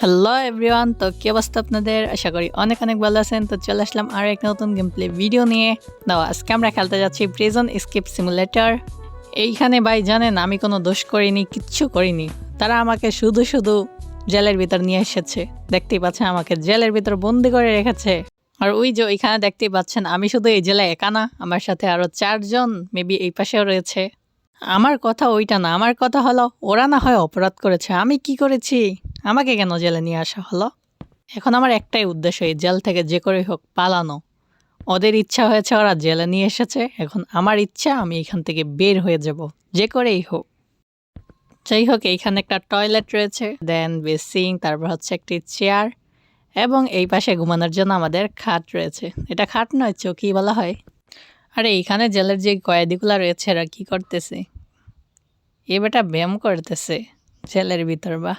Hello everyone তো কি অবস্থা আপনাদের? আশা করি অনেক অনেক ভালো আছেন। তো চলে আসলাম আর এক নতুন গেম প্লে ভিডিও নিয়ে। দাও আজকে আমরা খেলতে যাচ্ছি প্রিজন স্কিপ সিমুলেটর এইখানে ভাই জানেন, আমি কোনো দোষ করিনি, কিচ্ছু করিনি। তারা আমাকে শুধু শুধু জেলের ভিতর নিয়ে এসেছে। দেখতেই পাচ্ছেন, আমাকে জেলের ভিতর বন্দি করে রেখেছে। আর ওই যে ওইখানে দেখতেই পাচ্ছেন, আমি শুধু এই জেলায় একা না, আমার সাথে আরও চারজন মেবি এই পাশেও রয়েছে। আমার কথা ওইটা না, আমার কথা হলো, ওরা না হয় অপরাধ করেছে। আমি কি করেছি? আমাকে কেন জেলে নিয়ে আসা হলো? এখন আমার একটাই উদ্দেশ্য, এই জেল থেকে যে করে হোক পালানো। ওদের ইচ্ছা হয়েছে ওরা জেলে নিয়ে এসেছে, এখন আমার ইচ্ছা, আমি এখান থেকে বের হয়ে যাব, যে করেই হোক। যাই হোক, এইখানে একটা টয়লেট রয়েছে, দেন বেসিং, তারপর হচ্ছে একটি চেয়ার, এবং এই পাশে ঘুমানোর জন্য আমাদের খাট রয়েছে। এটা খাট নয়, চৌকি বলা হয়। আরে, এইখানে জেলের যে কয়েদিগুলো রয়েছে, এরা কি করতেছে? এ বেটা ব্যায়াম করতেছে জেলের ভিতর বা।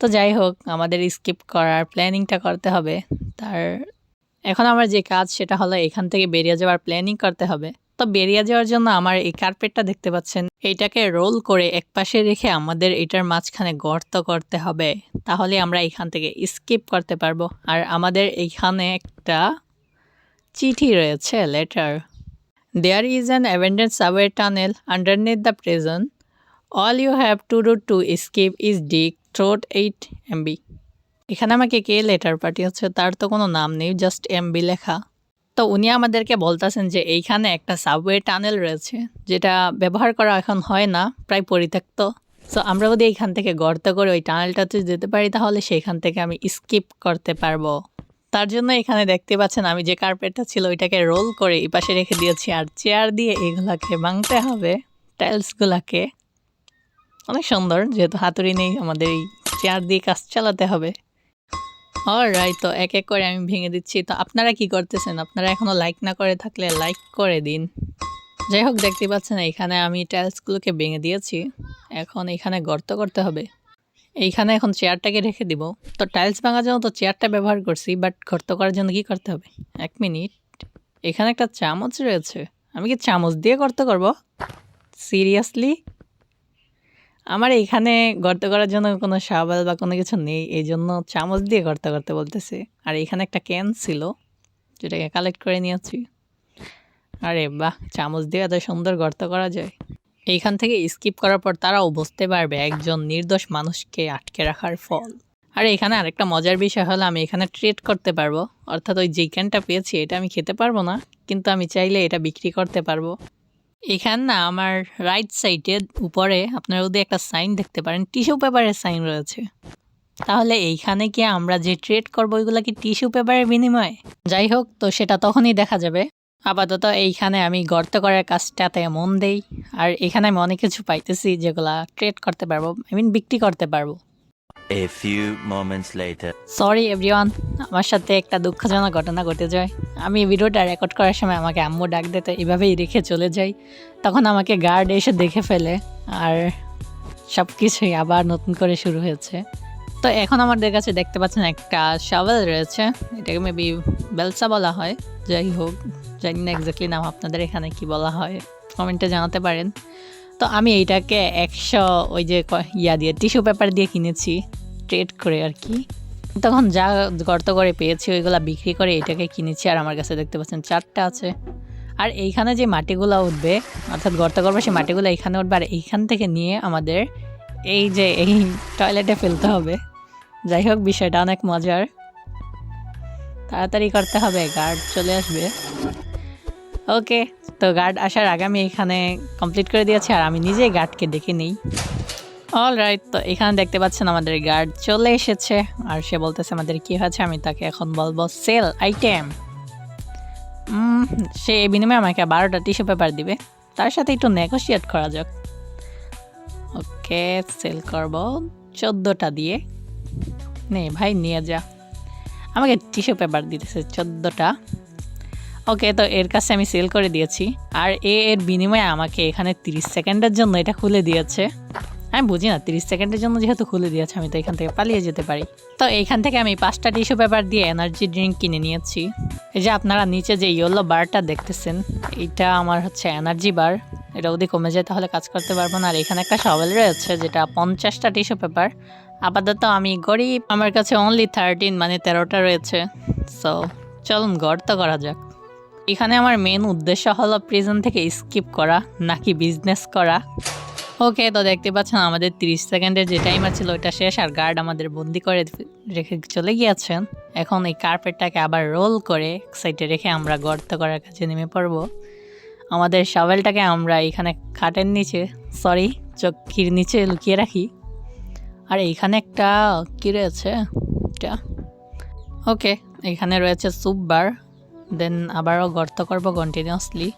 তো যাই হোক, আমাদের স্কিপ করার প্ল্যানিংটা করতে হবে। তার, এখন আমার যে কাজ সেটা হলো এখান থেকে বেরিয়ে যাওয়ার প্ল্যানিং করতে হবে। তো বেরিয়ে যাওয়ার জন্য আমার এই কার্পেটটা দেখতে পাচ্ছেন এইটাকে রোল করে এক পাশে রেখে আমাদের এটার মাঝখানে গর্ত করতে হবে। তাহলে আমরা এখান থেকে স্কিপ করতে পারব। আর আমাদের এইখানে একটা চিঠি রয়েছে letter there is an অ্যাভেন্ডেড subway tunnel underneath the prison all you have to do to escape is dig throat eight MB এখানে আমাকে কে লেটার পাঠিয়েছে তার তো কোনো নাম নেই জাস্ট এমবি লেখা। তো উনি আমাদেরকে বলতেছেন যে এইখানে একটা সাবওয়ে টানেল রয়েছে, যেটা ব্যবহার করা এখন হয় না, প্রায় পরিত্যক্ত। সো আমরা যদি এইখান থেকে গর্ত করে ওই টানেলটাতে যেতে পারি, তাহলে সেইখান থেকে আমি স্কিপ করতে পারব। তার জন্য এখানে দেখতে পাচ্ছেন আমি যে কার্পেটটা ছিল ওইটাকে রোল করে এই পাশে রেখে দিয়েছি আর চেয়ার দিয়ে এগুলাকে ভাঙতে হবে টাইলসগুলাকে অনেক সুন্দর, যেহেতু হাতুড়ি নেই, আমাদের এই চেয়ার দিয়ে কাজ চালাতে হবে। রাইট তো এক এক করে আমি ভেঙে দিচ্ছি। তো আপনারা কি করতেছেন? আপনারা এখনও লাইক না করে থাকলে লাইক করে দিন। যাই হোক, দেখতে পাচ্ছেন এখানে আমি টাইলসগুলোকে ভেঙে দিয়েছি। এখন এখানে গর্ত করতে হবে। এইখানে এখন চেয়ারটাকে রেখে দিব। তো টাইলস ভাঙার জন্য তো চেয়ারটা ব্যবহার করছি বাট গর্ত করার জন্য কী করতে হবে? এক মিনিট। এখানে একটা চামচ রয়েছে। আমি কি চামচ দিয়ে গর্ত করব? সিরিয়াসলি আমার এখানে গর্ত করার জন্য কোনো সাবাল বা কোনো কিছু নেই, এই জন্য চামচ দিয়ে গর্ত করতে বলতেছে। আর এখানে একটা ক্যান ছিল, যেটাকে কালেক্ট করে নিয়েছি। আরে বাহ, চামচ দিয়ে এত সুন্দর গর্ত করা যায়। এইখান থেকে স্কিপ করার পর তারাও বুঝতে পারবে একজন নির্দোষ মানুষকে আটকে রাখার ফল। আর এখানে আরেকটা মজার বিষয় হলো, আমি এখানে ট্রেড করতে পারব। অর্থাৎ ওই যে ক্যানটা পেয়েছি, এটা আমি খেতে পারব না, কিন্তু আমি চাইলে এটা বিক্রি করতে পারব। এখান না, আমার রাইট সাইডে উপরে আপনারা যদি একটা সাইন দেখতে পারেন টিস্যু পেপারের সাইন রয়েছে। তাহলে এইখানে কি আমরা যে ট্রেড করব, ওইগুলো কি টিস্যু পেপারের বিনিময়ে? যাই হোক, তো সেটা তখনই দেখা যাবে। আপাতত এইখানে আমি গর্ত করার কাজটাতে মন দেই। আর এখানে আমি অনেক কিছু পাইতেছি যেগুলা ট্রেড করতে পারব আই মিন বিক্রি করতে পারব। A few moments later. Sorry everyone আমার সাথে একটা দুঃখজনক ঘটনা ঘটে যায়। আমি ভিডিওটা রেকর্ড করার সময় আমাকে আম্মু ডাক দিতে এভাবেই রেখে চলে যাই। তখন আমাকে গার্ড এসে দেখে ফেলে আর সব কিছুই আবার নতুন করে শুরু হয়েছে। তো এখন আমাদের কাছে দেখতে পাচ্ছেন একটা শাওয়েল রয়েছে এটাকে মেবি বেলসা বলা হয় যাই হোক। জানি না এক্স্যাক্টলি নাম আপনাদের এখানে কি বলা হয়। কমেন্টে জানাতে পারেন। তো আমি এইটাকে একশো ওই যে ইয়া দিয়ে টিস্যু পেপার দিয়ে কিনেছি ট্রেড করে আর কি। তখন যা গর্ত করে পেয়েছি, ওইগুলা বিক্রি করে এটাকে কিনেছি আর আমার কাছে দেখতে পাচ্ছেন চারটা আছে। আর এইখানে যে মাটিগুলো উঠবে, অর্থাৎ গর্ত করবে, সেই মাটিগুলো এইখানে উঠবে। আর এইখান থেকে নিয়ে আমাদের এই যে এই টয়লেটে ফেলতে হবে। যাই হোক, বিষয়টা অনেক মজার। তাড়াতাড়ি করতে হবে গার্ড চলে আসবে। ওকে তো গার্ড আসার আগে আমি এখানে কমপ্লিট করে দিয়েছি আর আমি নিজেই গার্ডকে ডেকে নিই। অল রাইট তো এখানে দেখতে পাচ্ছেন আমাদের গার্ড চলে এসেছে আর সে বলতেছে আমাদের কি হয়েছে, আমি তাকে এখন বলব সেল আইটেম সে এই বিনিময়ে আমাকে বারোটা টিস্যু পেপার দিবে। তার সাথে একটু নেগোশিয়েট করা যাক। ওকে সেল করব চোদ্দোটা দিয়ে। নে ভাই, নিয়ে যা। আমাকে টিস্যু পেপার দিতেছে চোদ্দোটা। ওকে, তো এর কাছে আমি সেল করে দিয়েছি। আর এ এর বিনিময়ে আমাকে এখানে তিরিশ সেকেন্ডের জন্য এটা খুলে দিয়েছে। আমি বুঝি না, তিরিশ সেকেন্ডের জন্য যেহেতু খুলে দিয়েছে, আমি তো এখান থেকে পালিয়ে যেতে পারি। তো এইখান থেকে আমি পাঁচটা টিস্যু পেপার দিয়ে এনার্জি ড্রিঙ্ক কিনে নিয়েছি। এই যে আপনারা নিচে যে ইয়েলো বারটা দেখতেছেন, এটা আমার হচ্ছে এনার্জি বার এটা যদি কমে যায় তাহলে কাজ করতে পারব না। আর এখানে একটা সবেল রয়েছে, যেটা পঞ্চাশটা টিস্যু পেপার আপাতত আমি গরিব, আমার কাছে অনলি থার্টিন মানে তেরোটা রয়েছে। সো চলুন গর্ত করা যাক। এখানে আমার মেন উদ্দেশ্য হলো প্রিজন থেকে স্কিপ করা, নাকি বিজনেস করা। ওকে তো দেখতে পাচ্ছেন আমাদের তিরিশ সেকেন্ডের যে টাইমার ছিল ওটা শেষ, আর গার্ড আমাদের বন্দি করে রেখে চলে গিয়েছেন। এখন এই কার্পেটটাকে আবার রোল করে সাইডে রেখে আমরা গর্ত করার কাছে নেমে পড়ব। আমাদের শাভেলটাকে আমরা এখানে খাটের নিচে সরি চক্কির নিচে লুকিয়ে রাখি। আর এইখানে একটা কী রয়েছে? এটা। ওকে এখানে রয়েছে সুপ বার দেন আবারও গর্ত করব কন্টিনিউয়াসলি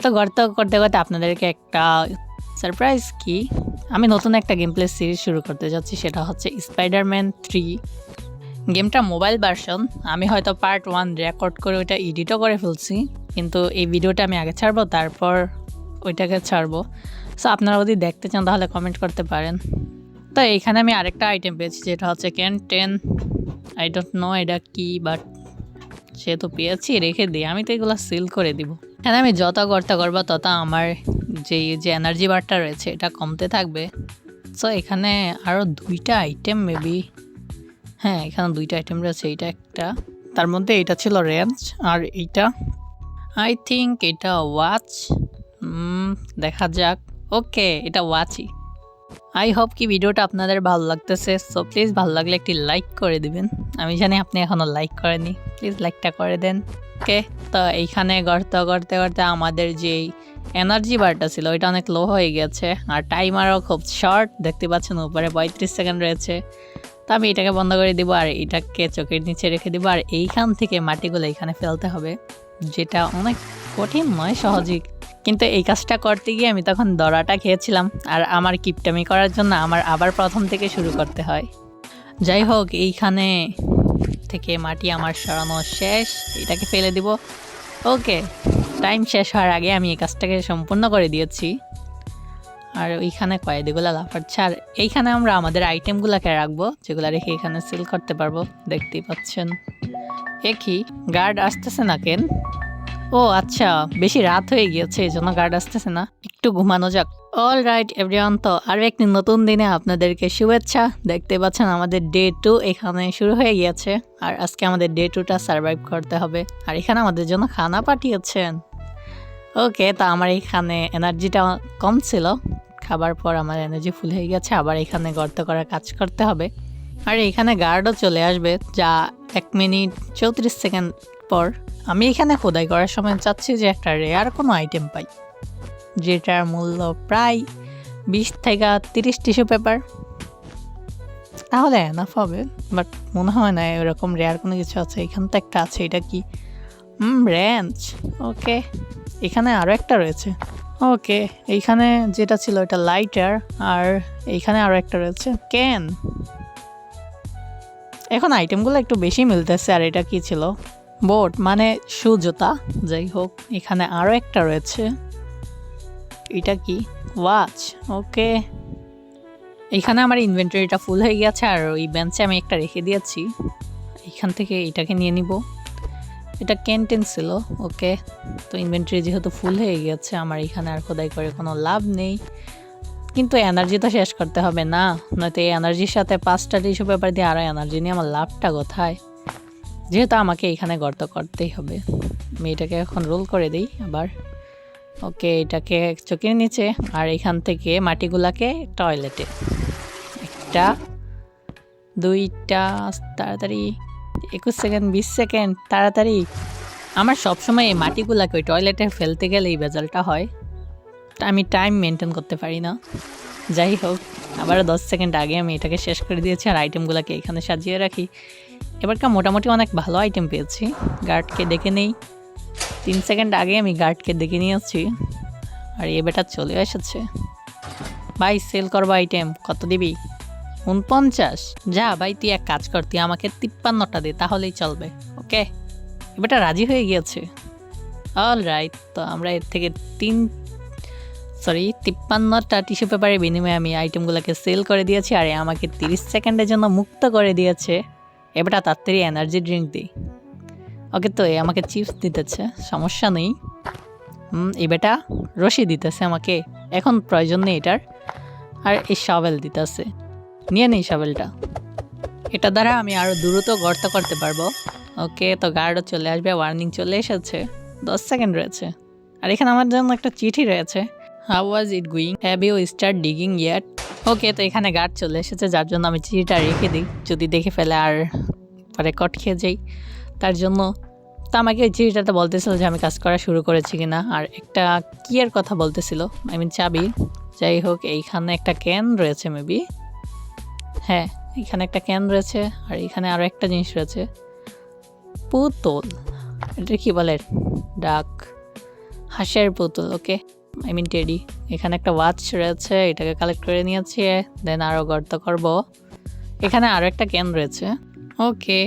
তো গর্ত করতে করতে আপনাদেরকে একটা সারপ্রাইজ কি? আমি নতুন একটা গেম প্লে সিরিজ শুরু করতে যাচ্ছি, সেটা হচ্ছে স্পাইডারম্যান থ্রি গেমটা মোবাইল ভার্সন আমি হয়তো পার্ট ওয়ান রেকর্ড করে ওইটা এডিটও করে ফেলছি, কিন্তু এই ভিডিওটা আমি আগে ছাড়বো, তারপর ওইটাকে ছাড়বো। সো আপনারা যদি দেখতে চান, তাহলে কমেন্ট করতে পারেন। তো এইখানে আমি আরেকটা আইটেম পেয়েছি, যেটা হচ্ছে can ten I don't know এটা কী বাট যেহেতু পেয়েছি, রেখে দিই আমি তো এগুলো সিল করে দিব। এখানে আমি যত করতে করব, তত আমার যে যে এনার্জি বারটা রয়েছে, এটা কমতে থাকবে। সো এখানে আরও দুইটা আইটেম মেবি হ্যাঁ এখানে দুইটা আইটেম রয়েছে, এইটা একটা। তার মধ্যে এটা ছিল রেঞ্জ আর এইটা আই থিঙ্ক এটা ওয়াচ দেখা যাক। ওকে এটা ওয়াচই আই হোপ কি ভিডিওটা আপনাদের ভালো লাগতেছে সো প্লিজ ভালো লাগলে একটি লাইক করে দিবেন। আমি জানি আপনি এখনও লাইক করেনি প্লিজ লাইকটা করে দেন। ওকে তো এইখানে গর্ত করতে করতে আমাদের যেই এনার্জি বারটা ছিল, ওইটা অনেক লো হয়ে গেছে, আর টাইমারও খুব শর্ট দেখতে পাচ্ছেন উপরে পঁয়ত্রিশ সেকেন্ড রয়েছে। তো আমি এটাকে বন্ধ করে দিব, আর এটাকে চোখের নিচে রেখে দিব, আর এইখান থেকে মাটিগুলো এখানে ফেলতে হবে, যেটা অনেক কঠিন নয়, সহজেই কিন্তু এই কাজটা করতে গিয়ে আমি তখন দড়াটা খেয়েছিলাম। আর আমার কিপটামি করার জন্য আমার আবার প্রথম থেকে শুরু করতে হয়। যাই হোক, এইখানে থেকে মাটি আমার সরানো শেষ। এটাকে ফেলে দিব। ওকে, টাইম শেষ হওয়ার আগে আমি এই কাজটাকে সম্পূর্ণ করে দিয়েছি। আর ওইখানে কয়েদিগুলো লাফাচ্ছে। আর এইখানে আমরা আমাদের আইটেমগুলোকে রাখব, যেগুলো রেখে এখানে সিল করতে পারব। দেখতেই পাচ্ছেন। একই গার্ড আসতেছে না কেন? ও আচ্ছা। বেশি রাত হয়ে গিয়েছে, এই জন্য গার্ড আসতেছে না। একটু ঘুমানো যাক। অল রাইট এভরিওয়ান তো আরও একটি নতুন দিনে আপনাদেরকে শুভেচ্ছা। দেখতে পাচ্ছেন আমাদের ডে টু এখানে শুরু হয়ে গিয়েছে। আর আজকে আমাদের ডে টুটা সার্ভাইভ করতে হবে। আর এখানে আমাদের জন্য খানা পাঠিয়েছেন। ওকে তা আমার এখানে এনার্জিটা কম ছিল। খাবার পর আমার এনার্জি ফুল হয়ে গেছে। আবার এখানে গর্ত করার কাজ করতে হবে। আর এখানে গার্ডও চলে আসবে, যা এক মিনিট চৌত্রিশ সেকেন্ড পর। আমি এখানে খোদাই করার সময় চাচ্ছি যে একটা রেয়ার কোনো আইটেম পাই, যেটার মূল্য প্রায় বিশ থেকে তিরিশ টিস্যু পেপার তাহলে এনাফ হবে বাট মনে হয় না এরকম রেয়ার কোনো কিছু আছে। এখান তো একটা আছে, এটা কি? হুম রেঞ্চ ওকে এখানে আরও একটা রয়েছে ওকে এইখানে যেটা ছিল এটা লাইটার আর এইখানে আরও একটা রয়েছে ক্যান এখন আইটেমগুলো একটু বেশি মিলতেছে, আর এটা কি ছিল? বোট মানে শু জুতা যাই হোক, এখানে আরও একটা রয়েছে। এটা কি? Watch, okay. এখানে আমার ইনভেন্টরিটা ফুল হয়ে গেছে, আর ওই বেঞ্চে আমি একটা রেখে দিয়েছি। এখান থেকে এটাকে নিয়ে নিব। এটা ক্যান্টিন ছিল, ওকে। তো ইনভেন্টরি যেহেতু ফুল হয়ে গেছে, আমার এখানে আর খোদাই করে কোনো লাভ নেই। কিন্তু এনার্জি তো শেষ করতে হবে না, নয়তো এই এনার্জির সাথে পাঁচটা টিস্যু পেপার দিয়ে আরও এনার্জি নিয়ে আমার লাভটা কোথায়? যেহেতু আমাকে এখানে গর্ত করতেই হবে। আমি এটাকে এখন রোল করে দিই আবার। ওকে, এটাকে চোখের নিচে আর এখান থেকে মাটিগুলাকে টয়লেটে। একটা, দুইটা, তাড়াতাড়ি, একুশ সেকেন্ড, বিশ সেকেন্ড, তাড়াতাড়ি। আমার সবসময় এই মাটিগুলাকে ওই টয়লেটে ফেলতে গেলে এই বেজালটা হয় আমি টাইম মেনটেন করতে পারি না। যাই হোক, আবারও দশ সেকেন্ড আগে আমি এটাকে শেষ করে দিয়েছি আর আইটেমগুলোকে এখানে সাজিয়ে রাখি। এবারকার মোটামুটি অনেক ভালো আইটেম পেয়েছি। গার্ডকে ডেকে নেই। তিন সেকেন্ড আগে আমি গার্ডকে ডেকে নিয়েছি। আর এ বেটা চলে এসেছে। ভাই সেল করব আইটেম কত দিবি? উনপঞ্চাশ যা ভাই, তুই এক কাজ কর, তুই আমাকে তিপ্পান্নটা দে, তাহলেই চলবে। ওকে? এবারটা রাজি হয়ে গিয়েছে। অল রাইট তো আমরা এর থেকে তিন সরি তিপ্পান্নটা টিস্যু পেপারের বিনিময়ে আমি আইটেমগুলোকে সেল করে দিয়েছি, আর আমাকে তিরিশ সেকেন্ডের জন্য মুক্ত করে দিয়েছে। এবারটা তাড়াতাড়ি এনার্জি ড্রিঙ্ক দিই। ওকে তো, এ আমাকে চিপস দিতেছে, সমস্যা নেই। হুম এবারটা রশি দিতেছে আমাকে, এখন প্রয়োজন নেই এটার। আর এই শাবেল দিতেছে। নিয়ে নেই শাবেলটা এটা দ্বারা আমি আরও দ্রুত গর্ত করতে পারব। ওকে, তো গার্ডও চলে আসবে ওয়ার্নিং চলে এসেছে। দশ সেকেন্ড রয়েছে। আর এখানে আমার জন্য একটা চিঠি রয়েছে। How was it going have you start digging yet okay, তো এখানে গার্ড চলে এসেছে, যার জন্য আমি চিঠিটা রেখে দিই। যদি দেখে ফেলে আর পরে কট খেয়ে যাই, তার জন্য। তো আমাকে ওই চিঠিটাতে বলতেছিল যে আমি কাজ করা শুরু করেছি কিনা। আর একটা কি এর কথা বলতেছিল? আই মিন চাবি। যাই হোক, এইখানে একটা ক্যান রয়েছে মেবি হ্যাঁ এখানে একটা ক্যান রয়েছে, আর এখানে আরও একটা জিনিস রয়েছে। পুতুল। এটা কি বলে? ডাক। হাঁসের পুতুল ওকে আই মিন টেডি এখানে একটা ওয়াচ রয়েছে, এটাকে কালেক্ট করে নিয়েছি দেন আরও গর্ত করব। এখানে আরও একটা ক্যান রয়েছে। ওকে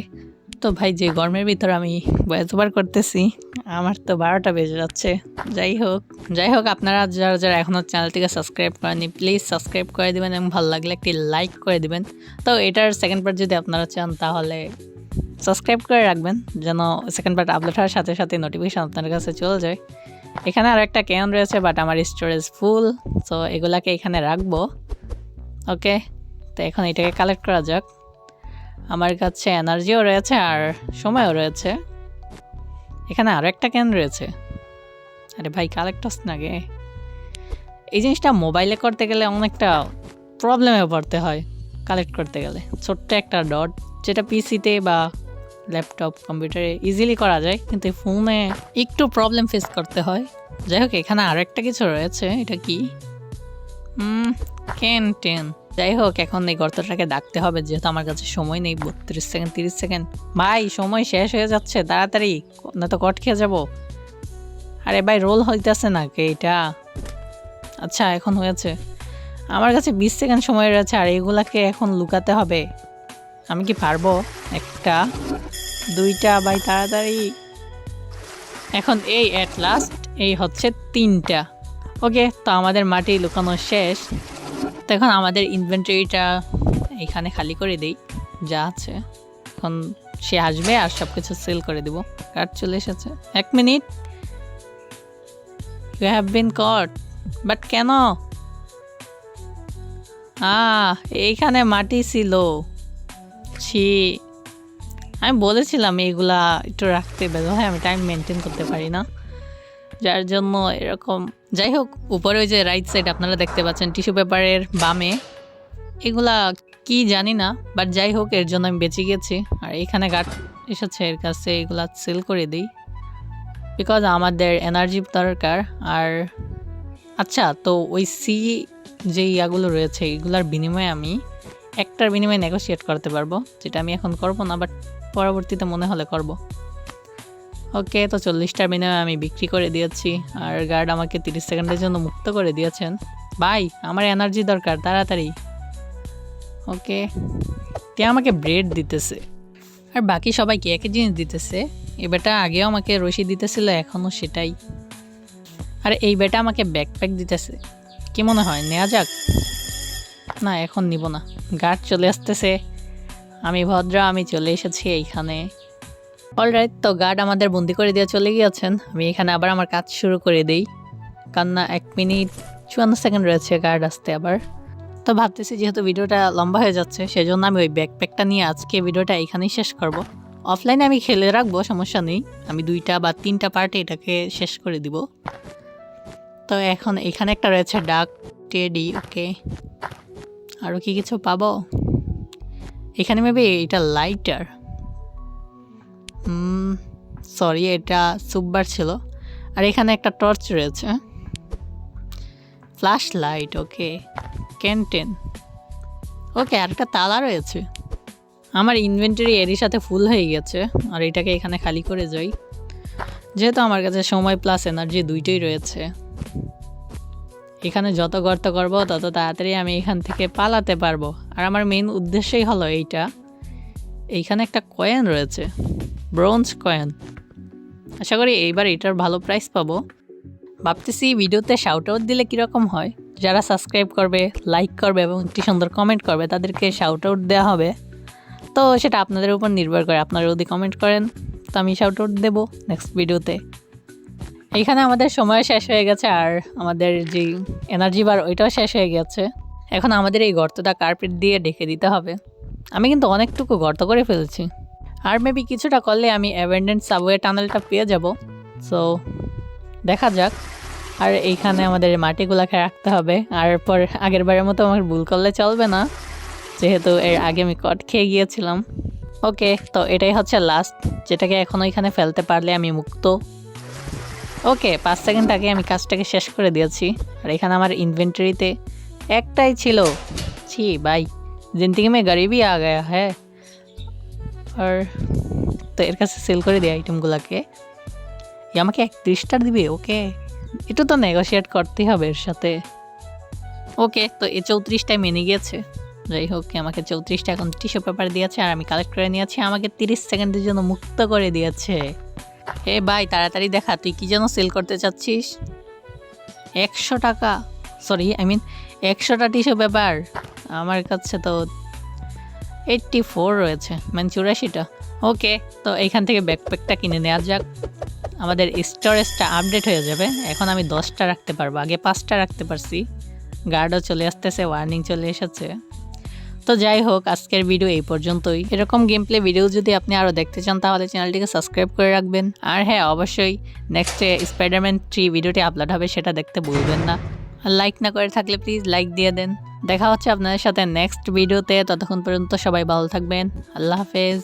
তো ভাই, যে গরমের ভিতর আমি এতবার করতেছি, আমার তো বারোটা বেজে যাচ্ছে। যাই হোক যাই হোক, আপনারা যারা যারা এখনও চ্যানেলটিকে সাবস্ক্রাইব করেনি প্লিজ সাবস্ক্রাইব করে দিবেন এবং ভালো লাগলে একটি লাইক করে দিবেন। তো এটার সেকেন্ড পার্ট যদি আপনারা চান, তাহলে সাবস্ক্রাইব করে রাখবেন, যেন সেকেন্ড পার্ট আপলোড হওয়ার সাথে সাথে নোটিফিকেশান আপনার কাছে চলে যায়। এখানে আরও একটা ক্যান রয়েছে বাট আমার স্টোরেজ ফুল সো এগুলাকে এখানে রাখব। ওকে তো এখন এটাকে কালেক্ট করা যাক। আমার কাছে এনার্জিও রয়েছে আর সময়ও রয়েছে। এখানে আরও একটা ক্যান রয়েছে। আরে ভাই কালেক্ট কালেক্টস না এই জিনিসটা মোবাইলে করতে গেলে অনেকটা প্রবলেমে পড়তে হয় কালেক্ট করতে গেলে। ছোট্ট একটা ডট যেটা পিসিতে বা ল্যাপটপ কম্পিউটারে ইজিলি করা যায়, কিন্তু ফোনে একটু প্রবলেম ফেস করতে হয়। যাই হোক এখানে আরও একটা কিছু রয়েছে, এটা কি? কেন টেন? যাই হোক এখন এই গর্তটাকে ডাকতে হবে, যেহেতু আমার কাছে সময় নেই, বত্রিশ সেকেন্ড, তিরিশ সেকেন্ড। ভাই, সময় শেষ হয়ে যাচ্ছে, তাড়াতাড়ি, না তো কট খেয়ে যাব। আরে ভাই রোল হইতেছে না, কে এটা? আচ্ছা এখন হয়েছে। আমার কাছে বিশ সেকেন্ড সময় রয়েছে, আর এগুলাকে এখন লুকাতে হবে। আমি কি পারব? একটা। দুইটা, ভাই, তাড়াতাড়ি। এখন এই অ্যাট লাস্ট এই হচ্ছে তিনটা। ওকে, তো আমাদের মাটি লুকানো শেষ। তো এখন আমাদের ইনভেন্টরিটা এখানে খালি করে দিই, যা আছে। এখন সে আসবে আর সব কিছু সেল করে দিব। কার্ড চলে এসেছে। এক minute you have been caught but কেন? আহ, এইখানে মাটি ছিল। ছি। আমি বলেছিলাম এইগুলা একটু রাখতে বেরো হয় আমি টাইম মেনটেন করতে পারি না। যার জন্য এরকম, যাই হোক, উপরে ওই যে রাইট সাইড আপনারা দেখতে পাচ্ছেন টিস্যু পেপারের বামে। এগুলা কি জানি না বাট যাই হোক, এর জন্য আমি বেঁচে গেছি। আর এখানে গার্ড এসেছে, এর কাছে এগুলা সেল করে দিই। বিকজ আমাদের এনার্জি দরকার, আর আচ্ছা তো ওই সি যে ইয়াগুলো রয়েছে, এগুলার বিনিময়ে আমি, একটার বিনিময়ে নেগোশিয়েট করতে পারব, যেটা আমি এখন করব না বাট পরবর্তীতে মনে হলে করব। ওকে, তো চল্লিশটার বিনিময়ে আমি বিক্রি করে দিয়েছি। আর গার্ড আমাকে তিরিশ সেকেন্ডের জন্য মুক্ত করে দিয়েছেন। বাই আমার এনার্জি দরকার, তাড়াতাড়ি। ওকে, কে আমাকে ব্রেড দিতেছে? আর বাকি সবাইকে একই জিনিস দিতেছে? এই বেটা আগেও আমাকে রশি দিতেছিল এখনও সেটাই। আর এই বেটা আমাকে ব্যাকপ্যাক দিতেছে। কি মনে হয় নেওয়া যাক? না, এখন নিব না। গার্ড চলে আসতেছে। আমি ভদ্র, আমি চলে এসেছি এইখানে। অলরাইট তো গার্ড আমাদের বন্দি করে দিয়ে চলে গিয়েছেন। আমি এখানে আবার আমার কাজ শুরু করে দিই। কান্না এক মিনিট, চুয়ান্ন সেকেন্ড রয়েছে গার্ড আসতে আবার। তো ভাবতেছি যেহেতু ভিডিওটা লম্বা হয়ে যাচ্ছে, সেজন্য আমি ওই ব্যাকপ্যাকটা নিয়ে আজকে ভিডিওটা এখানেই শেষ করব। অফলাইনে আমি খেলে রাখব, সমস্যা নেই। আমি দুইটা বা তিনটা পার্টে এটাকে শেষ করে দিব। তো এখন এখানে একটা রয়েছে ডাক টেডি ওকে আরও কি কিছু পাবো? এখানে মেবি এটা লাইটার সরি এটা সুপবার ছিল। আর এখানে একটা টর্চ রয়েছে। Flash light okay captain okay আর একটা তালা রয়েছে। আমার ইনভেন্টারি এরই সাথে ফুল হয়ে গেছে, আর এটাকে এখানে খালি করে যাই। যেহেতু আমার কাছে সময় প্লাস এনার্জি দুইটাই রয়েছে। এখানে যত গর্ত করব, তত তাড়াতাড়ি আমি এখান থেকে পালাতে পারব। আর আমার মেন উদ্দেশ্যই হলো এইটা। এইখানে একটা কয়েন রয়েছে ব্রোঞ্জ কয়েন আশা করি এইবার এটার ভালো প্রাইস পাবো। ভাবতেছি ভিডিওতে শাউট আউট দিলে কীরকম হয়? যারা সাবস্ক্রাইব করবে লাইক করবে এবং একটি সুন্দর কমেন্ট করবে, তাদেরকে শাউট আউট দেওয়া হবে। তো সেটা আপনাদের উপর নির্ভর করে আপনারা যদি কমেন্ট করেন, তো আমি শাউট আউট দেবো নেক্সট ভিডিওতে এইখানে আমাদের সময় শেষ হয়ে গেছে আর আমাদের যে এনার্জি বার ওইটাও শেষ হয়ে গেছে। এখন আমাদের এই গর্তটা কার্পেট দিয়ে ঢেকে দিতে হবে। আমি কিন্তু অনেকটুকু গর্ত করে ফেলছি। আর মেবি কিছুটা করলে আমি অ্যাভেন্ডেন্ট সাবওয়ে টানেলটা পেয়ে যাব। সো দেখা যাক। আর এইখানে আমাদের মাটিগুলাকে রাখতে হবে। আর পর আগের বারের মতো আমার ভুল করলে চলবে না। যেহেতু এর আগে আমি কট খেয়ে গিয়েছিলাম। ওকে তো এটাই হচ্ছে লাস্ট যেটাকে এখন ওইখানে ফেলতে পারলে আমি মুক্ত। ওকে, পাঁচ সেকেন্ড আগে আমি কাজটাকে শেষ করে দিয়েছি। আর এখানে আমার ইনভেন্টরিতে একটাই ছিল। ছি ভাই জিন্দিগি মে গরিবই আ গয়া হ্যাঁ। আর তো এর কাছে সেল করে দিই আইটেমগুলোকে আমাকে একত্রিশটার দিবে, ওকে। একটু তো নেগোশিয়েট করতেই হবে এর সাথে। ওকে, তো এ চৌত্রিশটায় মেনে গিয়েছে। যাই হোক আমাকে চৌত্রিশটা এখন টিস্যু পেপার দিয়েছে আর আমি কালেক্ট করে নিয়েছি। আমাকে তিরিশ সেকেন্ডের জন্য মুক্ত করে দিয়েছে। হে ভাই, তাড়াতাড়ি দেখা, তুই কি যেন সেল করতে চাচ্ছিস? একশো টাকা? সরি আই মিন একশোটা টিস্যু পেপার। আমার কাছে তো এইটটি ফোর রয়েছে মানে চুরাশিটা। ওকে তো এইখান থেকে ব্যাকপ্যাকটা কিনে নেওয়া যাক। আমাদের স্টোরেজটা আপডেট হয়ে যাবে। এখন আমি দশটা রাখতে পারব, আগে পাঁচটা রাখতে পারছি। গার্ডও চলে আসতেছে ওয়ার্নিং চলে এসেছে। তো যাই হোক, আজকের ভিডিও এই পর্যন্তই। এরকম গেম প্লে ভিডিও যদি আপনি আরও দেখতে চান, তাহলে চ্যানেলটিকে সাবস্ক্রাইব করে রাখবেন। আর হ্যাঁ অবশ্যই নেক্সটে স্পাইডারম্যান থ্রি ভিডিওটি আপলোড হবে, সেটা দেখতে ভুলবেন না। আর লাইক না করে থাকলে প্লিজ লাইক দিয়ে দেন। দেখা হচ্ছে আপনাদের সাথে নেক্সট ভিডিওতে ততক্ষণ পর্যন্ত সবাই ভালো থাকবেন। আল্লাহ হাফেজ।